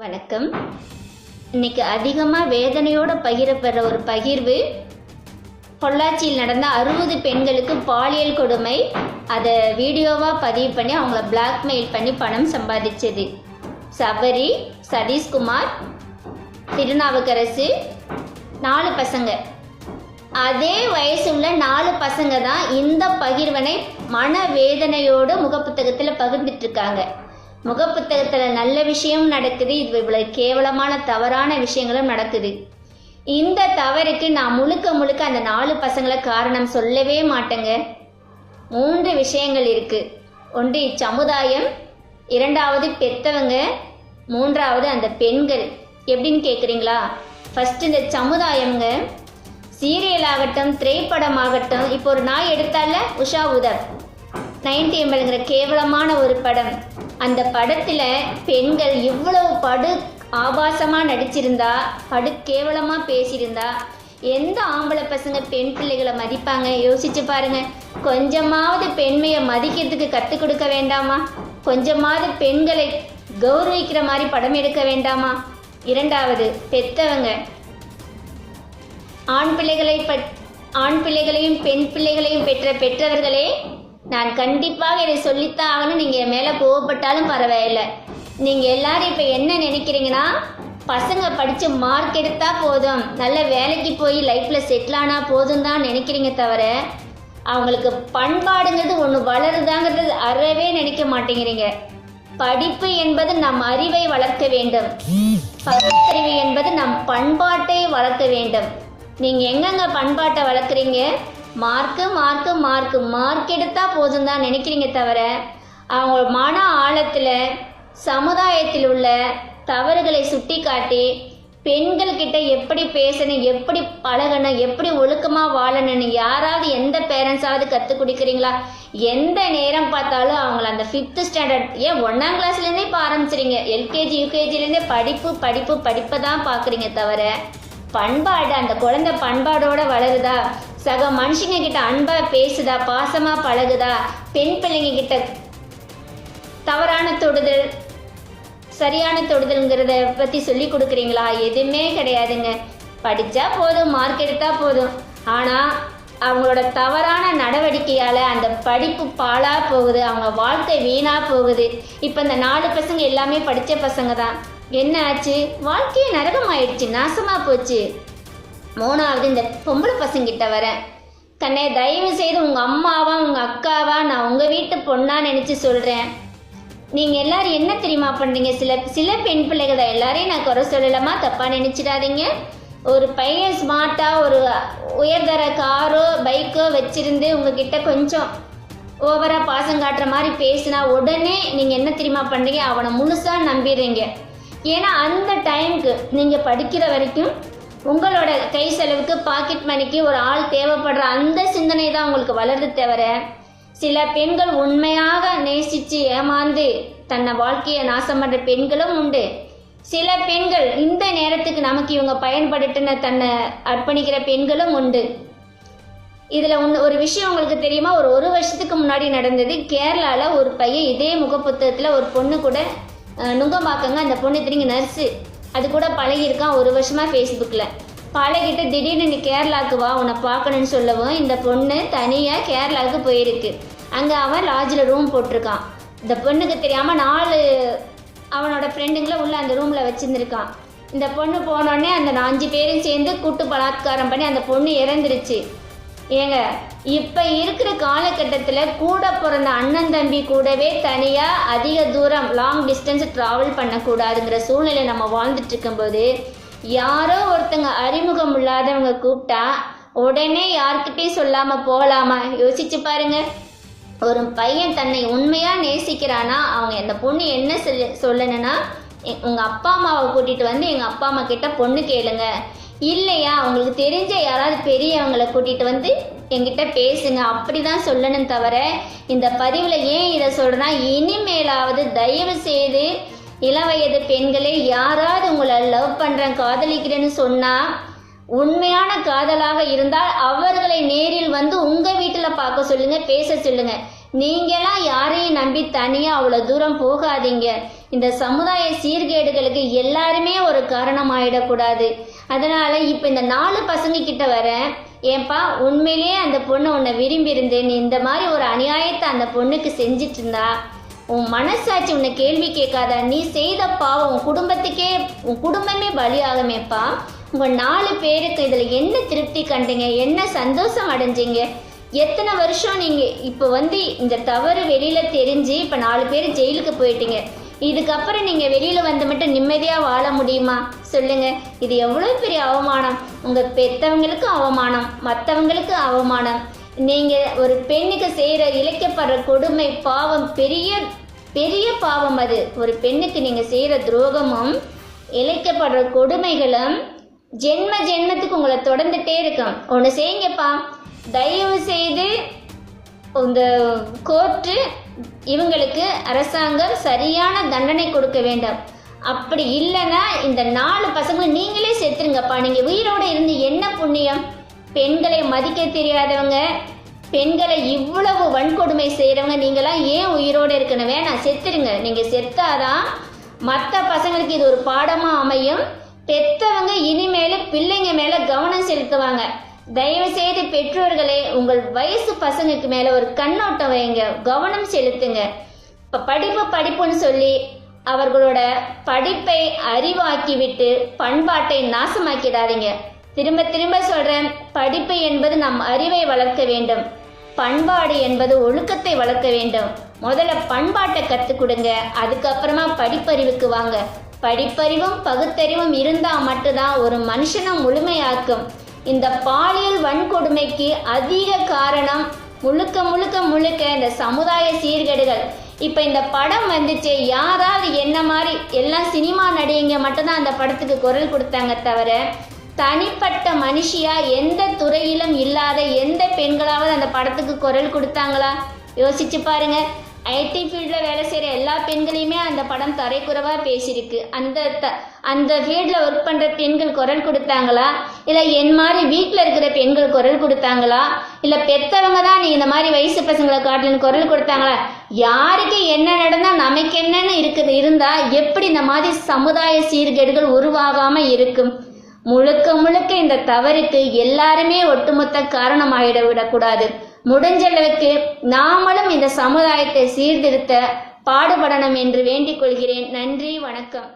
வணக்கம். இன்னைக்கு அதிகமாக வேதனையோட பகிரப்படுற ஒரு பகிர்வு. பொள்ளாச்சியில் நடந்த அறுபது பெண்களுக்கு பாலியல் கொடுமை. அதை வீடியோவாக பதிவு பண்ணி அவங்கள பிளாக்மெயில் பண்ணி பணம் சம்பாதிச்சது. சபரி சதீஷ்குமார் திருநாவுக்கரசு நாலு பசங்க. அதே வயசுள்ள நாலு பசங்க தான் இந்த பகிர்வனை மன வேதனையோடு முகப்புத்தகத்தில் பகிர்ந்துட்டு இருக்காங்க. முகப்புத்தகத்தில் நல்ல விஷயம் நடக்குது. இது இவ்வளவு கேவலமான தவறான விஷயங்களும் நடக்குது. இந்த தவறுக்கு நான் முழுக்க முழுக்க அந்த நாலு பசங்களை காரணம் சொல்லவே மாட்டேங்க. மூன்று விஷயங்கள் இருக்கு. ஒன்று இச்சமுதாயம் இரண்டாவது பெத்தவங்க. மூன்றாவது அந்த பெண்கள். எப்படின்னு கேட்குறீங்களா ஃபர்ஸ்ட் இந்த சமுதாயம்ங்க. சீரியல் ஆகட்டும் திரைப்படமாகட்டும் இப்போ ஒரு நாய் எடுத்தால உஷா உதவ் நைன்டி எம்எல்ங்கிற கேவலமான ஒரு படம். அந்த படத்தில் பெண்கள் இவ்வளவு படு ஆபாசமாக நடிச்சிருந்தா படு கேவலமாக பேசியிருந்தா எந்த ஆம்பளை பசங்க பெண் பிள்ளைகளை மதிப்பாங்க? யோசிச்சு பாருங்க. கொஞ்சமாவது பெண்மையை மதிக்கிறதுக்கு கற்றுக் கொடுக்க வேண்டாமா? கொஞ்சமாவது பெண்களை கௌரவிக்கிற மாதிரி படம் எடுக்க வேண்டாமா? இரண்டாவது பெத்தவங்க. ஆண் பிள்ளைகளை பட் ஆண் பிள்ளைகளையும் பெண் பிள்ளைகளையும் பெற்ற பெற்றவர்களே நான் கண்டிப்பாக இதை சொல்லித்தான் ஆகணும். நீங்கள் என் மேலே கோவப்பட்டாலும் பரவாயில்லை. நீங்கள் எல்லாரும் இப்போ என்ன நினைக்கிறீங்கன்னா பசங்க படித்து மார்க் எடுத்தால் போதும். நல்ல வேலைக்கு போய் லைஃப்பில் செட்டில் ஆனால் போதும் தான் நினைக்கிறீங்க தவிர அவங்களுக்கு பண்பாடுங்கிறது ஒன்று வளருதாங்கிறது அறவே நினைக்க மாட்டேங்கிறீங்க. படிப்பு என்பது நம் அறிவை வளர்க்க வேண்டும். பகுத்தறிவு என்பது நம் பண்பாட்டை வளர்க்க வேண்டும். நீங்கள் எங்கெங்க பண்பாட்டை வளர்க்குறீங்க? Mark mark mark. மார்க் எடுத்தால் போதும் தான் நினைக்கிறீங்க தவிர அவங்க மன ஆழத்தில் சமுதாயத்தில் உள்ள தவறுகளை சுட்டி காட்டி பெண்கள்கிட்ட எப்படி பேசணும் எப்படி பழகணும் எப்படி ஒழுக்கமாக வாழணும்னு யாராவது எந்த பேரண்ட்ஸாவது கற்றுக் கொடுக்குறீங்களா? எந்த நேரம் பார்த்தாலும் அவங்கள அந்த ஃபிஃப்த்து ஸ்டாண்டர்ட் ஏன் ஒன்றாம் கிளாஸ்லேருந்தே இப்போ ஆரம்பிச்சிருங்க. எல்கேஜி யூகேஜிலேருந்தே படிப்பு படிப்பு படிப்பை தான் பார்க்குறீங்க தவிர பண்பாடு அந்த குழந்தை பண்பாடோடு வளருதா? சக மனுஷங்க கிட்ட அன்பா பேசுதா பாசமா பழகுதா? பெண் பிள்ளைங்க கிட்ட தவறான தொடுதல் சரியான தொடுதல்ங்கிறத பற்றி சொல்லி கொடுக்குறீங்களா? எதுவுமே கிடையாதுங்க. படித்தா போதும் மார்க் எடுத்தால் போதும். ஆனால் அவங்களோட தவறான நடவடிக்கையால் அந்த படிப்பு பாழாக போகுது அவங்க வாழ்க்கை வீணாக போகுது. இப்போ இந்த நாலு பசங்க எல்லாமே படித்த பசங்க தான். என்ன ஆச்சு? வாழ்க்கையே நரகமாயிடுச்சு நாசமாக போச்சு. மூணாவது இந்த பொம்பளை பசங்கிட்ட வரேன் கண்ணே தயவு செய்து உங்கள் அம்மாவா உங்கள் அக்காவா நான் உங்கள் வீட்டு பொண்ணா நினச்சி சொல்கிறேன் நீங்கள் எல்லாரும் என்ன தெரியுமா பண்ணுறீங்க சில சில பெண் பிள்ளைகள் தான் எல்லாரையும் நான் குறை சொல்லலாமா தப்பாக நினச்சிடாதீங்க. ஒரு பையன் ஸ்மார்ட்டாக ஒரு உயர்தர காரோ பைக்கோ வச்சுருந்து உங்ககிட்ட கொஞ்சம் ஓவராக பாசம் காட்டுற மாதிரி பேசினா உடனே நீங்கள் என்ன தெரியுமா பண்ணுறீங்க அவனை முழுசாக நம்பிடுறீங்க. ஏன்னா அந்த டைமுக்கு நீங்கள் படிக்கிற வரைக்கும் உங்களோட கை செலவுக்கு பாக்கெட் மணிக்கு ஒரு ஆள் தேவைப்படுற அந்த சிந்தனை தான் உங்களுக்கு வளருது தவிர சில பெண்கள் உண்மையாக நேசித்து ஏமாந்து தன்னை வாழ்க்கையை நாசம் பண்ணுற பெண்களும் உண்டு. சில பெண்கள் இந்த நேரத்துக்கு நமக்கு இவங்க பயன்படுத்தின தன்னை அர்ப்பணிக்கிற பெண்களும் உண்டு. இதில் ஒன்று ஒரு விஷயம் உங்களுக்கு தெரியுமா? ஒரு ஒரு வருஷத்துக்கு முன்னாடி நடந்தது கேரளாவில் ஒரு பையன் இதே முகப்புத்தகத்தில் ஒரு பொண்ணு கூட நுங்கம்பாக்கங்க அந்த பொண்ணு திரும்பி நர்ஸு அது கூட பழகியிருக்கான் ஒரு வருஷமாக ஃபேஸ்புக்கில் பழகிட்டு திடீர்னு நீ கேரளாவுக்கு வா உன்னை பார்க்கணுன்னு சொல்லவும் இந்த பொண்ணு தனியாக கேரளாவுக்கு போயிருக்கு. அங்கே அவன் லாட்ஜில் ரூம் போட்டிருக்கான். இந்த பொண்ணுக்கு தெரியாமல் நாலு அவனோட ஃப்ரெண்டுங்களை உள்ள அந்த ரூமில் வச்சுருந்துருக்கான். இந்த பொண்ணு போனோடனே அந்த அஞ்சு பேரும் சேர்ந்து கூட்டு பலாத்காரம் பண்ணி அந்த பொண்ணு இறந்துருச்சு. ஏங்க இப்போ இருக்கிற காலகட்டத்தில் கூட பிறந்த அண்ணன் தம்பி கூடவே தனியாக அதிக தூரம் லாங் டிஸ்டன்ஸ் ட்ராவல் பண்ணக்கூடாதுங்கிற சூழ்நிலை நம்ம வாழ்ந்துட்டு இருக்கும்போது யாரோ ஒருத்தங்க அறிமுகம் இல்லாதவங்க கூப்பிட்டா உடனே யார்கிட்டயும் சொல்லாமல் போகலாமா யோசிச்சு பாருங்க. ஒரு பையன் தன்னை உண்மையாக நேசிக்கிறானா? அவங்க அந்த பொண்ணு என்ன சொல்ல சொல்லணும்னா உங்கள் அப்பா அம்மாவை கூட்டிகிட்டு வந்து எங்கள் அப்பா அம்மா கிட்ட பொண்ணு கேளுங்க. இல்லையா உங்களுக்கு தெரிஞ்ச யாராவது பெரியவங்களை கூட்டிட்டு வந்து என்கிட்ட பேசுங்க. அப்படிதான் சொல்லணும் தவிர இந்த பதிவில் ஏன் இதை சொல்கிறேன்னா இனிமேலாவது தயவு செய்து இளவயது பெண்களே யாராவது உங்களை லவ் பண்ணுறேன் காதலிக்கிறேன்னு சொன்னால் உண்மையான காதலாக இருந்தால் அவர்களை நேரில் வந்து உங்கள் வீட்டில் பார்க்க சொல்லுங்கள் பேச சொல்லுங்கள் நீங்களாம் யாரையும் நம்பி தனியாக அவ்வளோ தூரம் போகாதீங்க. இந்த சமுதாய சீர்கேடுகளுக்கு எல்லாருமே ஒரு காரணமாயிடக்கூடாது. அதனால இப்போ இந்த நாலு பசங்க கிட்ட வரேன் ஏன்பா உண்மையிலேயே அந்த பொண்ணு உன்னை விரும்பி இருந்து நீ இந்த மாதிரி ஒரு அநியாயத்தை அந்த பொண்ணுக்கு செஞ்சிட்டு இருந்தா உன் மனசாட்சி உன்னை கேள்வி கேட்காதா? நீ செய்த பாவம் உன் குடும்பத்துக்கே உன் குடும்பமே பலியாகுமேப்பா? உங்கள் நாலு பேருக்கு இதில் என்ன திருப்தி கண்டீங்க? என்ன சந்தோஷம் அடைஞ்சீங்க? எத்தனை வருஷம் நீங்கள் இப்போ வந்து இந்த தவறு வெளியில் தெரிஞ்சு இப்போ நாலு பேர் ஜெயிலுக்கு போயிட்டீங்க? இதுக்கப்புறம் நீங்கள் வெளியில் வந்து மட்டும் நிம்மதியாக வாழ முடியுமா? சொல்லுங்க. இது எவ்வளோ பெரிய அவமானம். உங்கள் பெத்தவங்களுக்கு அவமானம் மற்றவங்களுக்கு அவமானம். நீங்கள் ஒரு பெண்ணுக்கு செய்கிற இழைக்கப்படுற கொடுமை பாவம் பெரிய பெரிய பாவம் அது. ஒரு பெண்ணுக்கு நீங்கள் செய்கிற துரோகமும் இழைக்கப்படுற கொடுமைகளும் ஜென்ம ஜென்மத்துக்கு உங்களை தொடர்ந்துட்டே இருக்கும். ஒன்று செய்யுங்கப்பா. தயவு செய்து இந்த கோர்ட்டு இவங்களுக்கு அரசாங்கம் சரியான தண்டனை கொடுக்க வேண்டும். அப்படி இல்லைன்னா இந்த நாலு பசங்களும் நீங்களே செத்துருங்கப்பா. நீங்கள் உயிரோடு இருந்து என்ன புண்ணியம்? பெண்களை மதிக்க தெரியாதவங்க பெண்களை இவ்வளவு வன்கொடுமை செய்கிறவங்க நீங்களாம் ஏன் உயிரோடு இருக்கணும்? நான் செத்துருங்க. நீங்கள் செத்தாதான் மற்ற பசங்களுக்கு இது ஒரு பாடமாக அமையும். பெத்தவங்க இனிமேல் பிள்ளைங்க மேலே கவனம் செலுத்துவாங்க. தயவு செய்து பெற்றோர்களே உங்கள் வயசு பசங்களுக்கு மேலே ஒரு கண்ணோட்டம் வைங்க. கவனம் செலுத்துங்க. இப்போ படிப்பு படிப்புன்னு சொல்லி அவர்களோட படிப்பை அறிவாக்கி விட்டு பண்பாட்டை நாசமாக்கிடாதீங்க. திரும்ப திரும்ப சொல்கிறேன் படிப்பு என்பது நம் அறிவை வளர்க்க வேண்டும். பண்பாடு என்பது ஒழுக்கத்தை வளர்க்க வேண்டும். முதல்ல பண்பாட்டை கற்றுக் கொடுங்க அதுக்கப்புறமா படிப்பறிவுக்கு வாங்க. படிப்பறிவும் பகுத்தறிவும் இருந்தால் மட்டும்தான் ஒரு மனுஷனை முழுமையாக்கும். இந்த பாலியல் வன்கொடுமைக்கு அதிக காரணம் முழுக்க முழுக்க முழுக்க இந்த சமுதாய சீர்கேடுகள். இப்போ இந்த படம் வந்துச்சு யாராவது என்ன மாதிரி எல்லாம் சினிமா நடிகைங்க மட்டும்தான் அந்த படத்துக்கு குரல் கொடுத்தாங்க தவிர தனிப்பட்ட மனுஷியா எந்த துறையிலும் இல்லாத எந்த பெண்களாவது அந்த படத்துக்கு குரல் கொடுத்தாங்களா? யோசிச்சு பாருங்கள் ஐடி ஃபீல்டில் வேலை செய்கிற எல்லா பெண்களையுமே அந்த படம் தரைக்குறைவாக பேசியிருக்கு. அந்த த அந்த ஃபீல்டில் ஒர்க் பண்ணுற பெண்கள் குரல் கொடுத்தாங்களா? இல்லை என் மாதிரி வீட்டில் இருக்கிற பெண்கள் குரல் கொடுத்தாங்களா? இல்லை பெற்றவங்க தான் நீ இந்த மாதிரி வயசு பசங்களை காட்டலன்னு குரல் கொடுத்தாங்களா? யாருக்கு என்ன நடந்தால் நமக்கு என்னன்னு இருக்குது. இருந்தால் எப்படி இந்த மாதிரி சமுதாய சீர்கேடுகள் உருவாகாமல் இருக்கும்? முழுக்க முழுக்க இந்த தவறுக்கு எல்லாருமே ஒட்டுமொத்த காரணமாகிட விடக்கூடாது. முடிஞ்ச அளவுக்கு நாமளும் இந்த சமுதாயத்தை சீர்திருத்த பாடுபடணும் என்று வேண்டிக் கொள்கிறேன். நன்றி வணக்கம்.